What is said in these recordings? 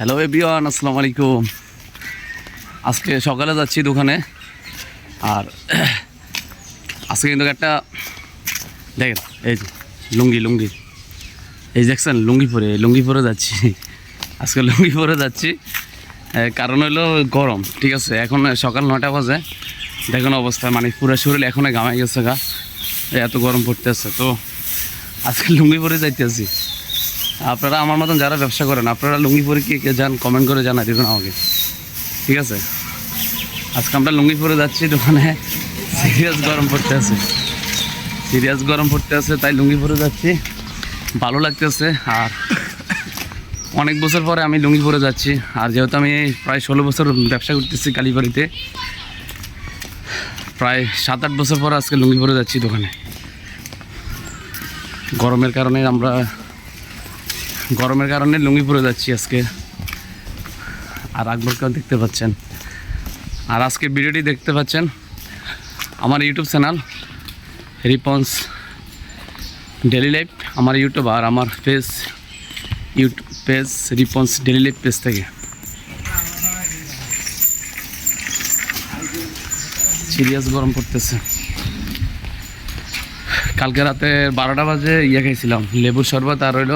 Hello everyone আসসালামু আলাইকুম আজকে সকালে যাচ্ছি দোকানে। আর, আজকে কিন্তু একটা, দেখেন, এই যে, লুঙ্গি লুঙ্গি। এই দেখছেন, লুঙ্গি পরে লুঙ্গি পরে যাচ্ছি। আজকে লুঙ্গি পরে যাচ্ছি। কারণ হলো গরম, ঠিক আছে? এখন সকাল নটা বাজে। দেখুন অবস্থা মানে পুরো শরীর এখনও গামাই গেছে গা। এত গরম পড়তে পড়তেছে, তো আজকে লুঙ্গি পরে যাইতে যাইতেছি। আপনারা আমার মতন যারা ব্যবসা করেন, আপনারা লুঙ্গি পরে কি কে যান কমেন্ট করে জানাই দেবেন আমাকে। ঠিক আছে? আজকে আমরা লুঙ্গি পরে যাচ্ছি দোকানে সিরিয়াস গরম পড়তে আছে। সিরিয়াস গরম পড়তে আছে, তাই লুঙ্গি পরে যাচ্ছি। ভালো লাগতেছে, আর অনেক বছর পরে আমি লুঙ্গি পরে যাচ্ছি। আর যেহেতু আমি প্রায় ষোলো বছর ব্যবসা করতেছি কালীবাড়িতে, প্রায় সাত আট বছর পর আজকে লুঙ্গি পরে যাচ্ছি দোকানে। গরমের কারণে আমরা গরমের কারণে লুঙ্গি পরে যাচ্ছি আজকে। আর আকবরকেও দেখতে পাচ্ছেন। আর আজকে ভিডিওটি দেখতে পাচ্ছেন আমার YouTube channel Ripon's daily life, আমার ইউটিউব আর আমার page YouTube page Ripon's daily life page থেকে। সিরিয়াস গরম পড়তেছে। কালকে রাতে বারোটা বাজে ইয়ে খাইছিলাম, লেবুর শরবত আর হইল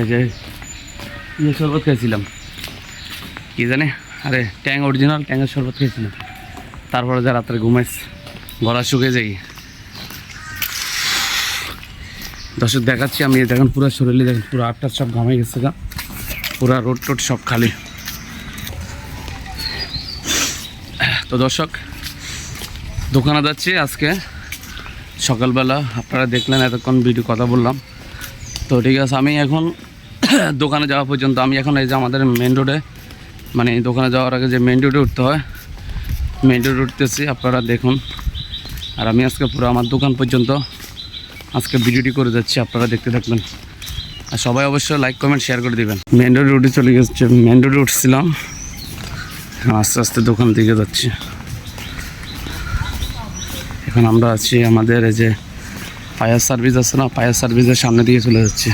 এই যে ইয়ে শরবত খেয়েছিলাম। কি জানে? আরে, ট্যাং অরিজিনাল ট্যাঙের শরবত খেয়েছিলাম। তারপরে যা রাত্রে ঘুমাইছে গলা শুকে যাই দর্শক, দেখাচ্ছি আমি দেখেন পুরো শরীরে দেখেন পুরো আটটা সব ঘামাই গেছে গা। পুরা রোড টোড সব খালি। তো দর্শক, দোকানে যাচ্ছি আজকে। সকালবেলা আপনারা দেখলেন, এতক্ষণ ভিডিও কথা বললাম। তো ঠিক আছে, আমি এখন দোকানে যাওয়া পর্যন্ত আমি এখন এই যে আমাদের মেন রোডে মানে দোকানে যাওয়ার আগে যে মেন রোডে উঠতে হয় মেন রোডে উঠতেছি, আপনারা দেখুন। আর আমি আজকে পুরো আমার দোকান পর্যন্ত আজকে ভিডিওটি করে যাচ্ছি, আপনারা দেখতে থাকবেন। আর সবাই অবশ্যই লাইক কমেন্ট শেয়ার করে দিবেন। মেন রোডে উঠে চলে গেছে মেন রোডে উঠছিলাম, আস্তে আস্তে দোকান দিকে যাচ্ছি। এখন আমরা আছি আমাদের এই যে ফায়ার সার্ভিস আছে না ফায়ার সার্ভিসের সামনে দিয়ে চলে যাচ্ছি।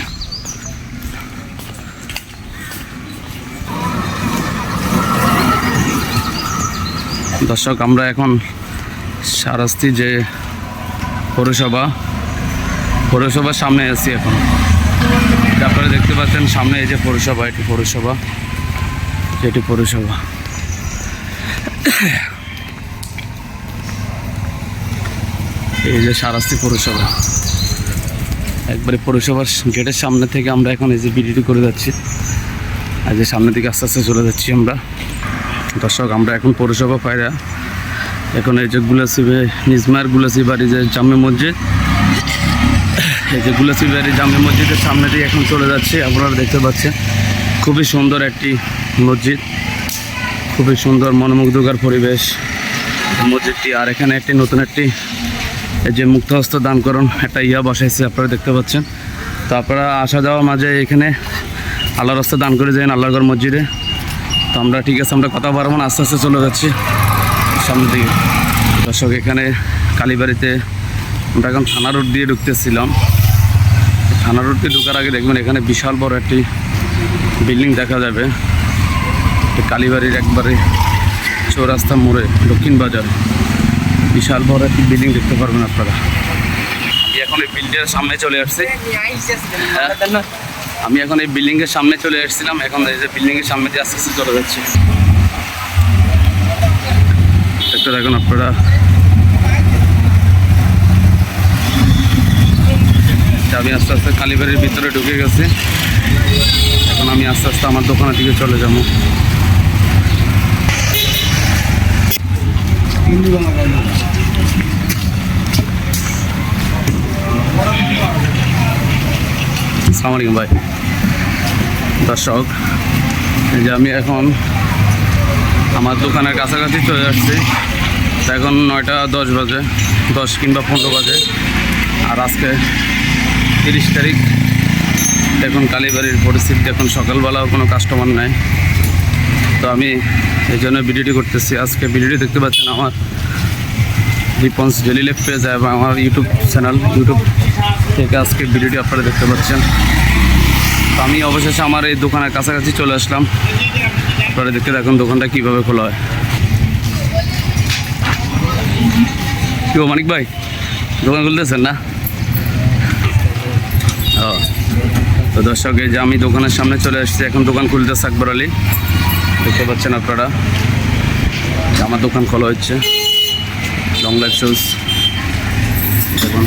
দর্শক, আমরা এখন সারাস্তি যে পৌরসভা, পৌরসভার সামনে আছি এখন। আপনারা দেখতে পাচ্ছেন, সামনে এই যে পৌরসভা, এটি পৌরসভা এটি পৌরসভা। এই যে সারাস্তি পৌরসভা, একবারে পৌরসভার গেটের সামনে থেকে আমরা এখন এই যে বিডিটি করে যাচ্ছি। আর যে সামনের দিকে আস্তে আস্তে চলে যাচ্ছি আমরা। দর্শক, আমরা এখন পৌরসভা পায়রা। এখন এই যে গুলাসি নিজমার গুলাসি বাড়ি যে জামে মসজিদ, এই যে গুলাসি বাড়ি জামে মসজিদের সামনে দিয়ে এখন চলে যাচ্ছে, আপনারা দেখতে পাচ্ছেন। খুবই সুন্দর একটি মসজিদ, খুবই সুন্দর মনোমুগ্ধকর পরিবেশ মসজিদটি। আর এখানে একটি নতুন একটি, এই যে মুক্তহস্ত দানকরণ একটা ইয়া বসাইছে, আপনারা দেখতে পাচ্ছেন। তো আপনারা আসা যাওয়ার মাঝে এখানে আল্লাহর রাস্তা দান করে যান আল্লাহগড় মসজিদে। তো আমরা ঠিক আছে, আমরা কথা পারব না, আস্তে আস্তে চলে যাচ্ছি। সামনের দিকে। দর্শক, এখানে কালীবাড়িতে আমরা এখন থানা রোড দিয়ে ঢুকতেছিলাম। থানা রোড দিয়ে ঢুকার আগে দেখবেন এখানে বিশাল বড় একটি বিল্ডিং দেখা যাবে। কালীবাড়ির একবারে চৌরাস্তা মোড়ে দক্ষিণ বাজার। বিশাল বড় একটি বিল্ডিং দেখতে পারবেন আপনারা। এখন এই বিল্ডিংয়ের সামনে চলে আসছি। আমি এখন এই বিল্ডিং এর সামনে চলে এসেছিলাম। এখন এই যে বিল্ডিং এর সামনে দিয়ে আস্তে আস্তে চলে যাচ্ছি। একটা দেখুন আপনারা। আমি আস্তে আস্তে কালীবাড়ির ভিতরে ঢুকে গেছি। এখন আমি আস্তে আস্তে আমার দোকানের দিকে চলে যাব। আসসালামু ভাই। দর্শক যে আমি এখন আমার দোকানের কাছাকাছি চলে আসছি। তো এখন নয়টা দশ বাজে, দশ কিংবা পনেরো বাজে। আর আজকে তিরিশ তারিখ। এখন কালীবাড়ির পরিস্থিতি, এখন সকালবেলাও কোনো কাস্টমার নাই। তো আমি এই জন্য ভিডিওটি করতেছি। আজকে ভিডিওটি দেখতে পাচ্ছেন আমার রিপন্স ডেলি লাইফ পেজ এবং আমার ইউটিউব চ্যানেল। ইউটিউব থেকে আজকে ভিডিওটি আপনারা দেখতে পাচ্ছেন। তো আমি অবশেষে আমার এই দোকানের কাছাকাছি চলে আসলাম। পরে দেখতে দেখুন দোকানটা কীভাবে খোলা হয়। কি মানিক ভাই? দোকান খুলতেছেন না? ও। তো দর্শক যে আমি দোকানের সামনে চলে আসছি। এখন দোকান খুলতেছে আকবর আলী। দেখতে পাচ্ছেন আপনারা? আমার দোকান খোলা হচ্ছে। লং লাইফ শুজ দেখুন।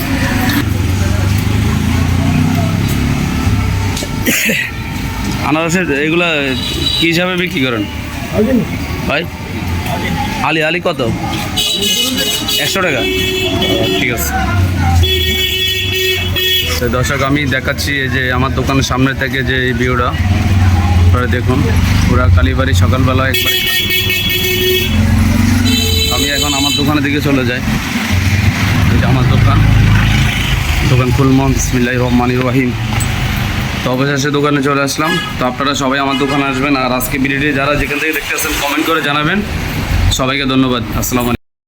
আনারসের এগুলা কী হিসাবে বিক্রি করেন? ভাই? আলি আলি কত? একশো টাকা। ঠিক আছে। তো দর্শক আমি দেখাচ্ছি এই যে আমার দোকানের সামনে থেকে যে এই ভিউটা। পরে দেখুন পুরা কালীবাড়ি সকালবেলা একবার আমি এখন আমার দোকানের দিকে চলে যাই। আমার দোকান। দোকান খুলমন বিসমিল্লাহ রহমান রহিম। তো অবশেষে দোকানে চলে আসলাম। তো আপনারা সবাই আমার দোকানে আসবেন। আর আজকে ভিডিওটি যারা যেখান থেকে দেখতে আসেন কমেন্ট করে জানাবেন। সবাইকে ধন্যবাদ। আসসালামু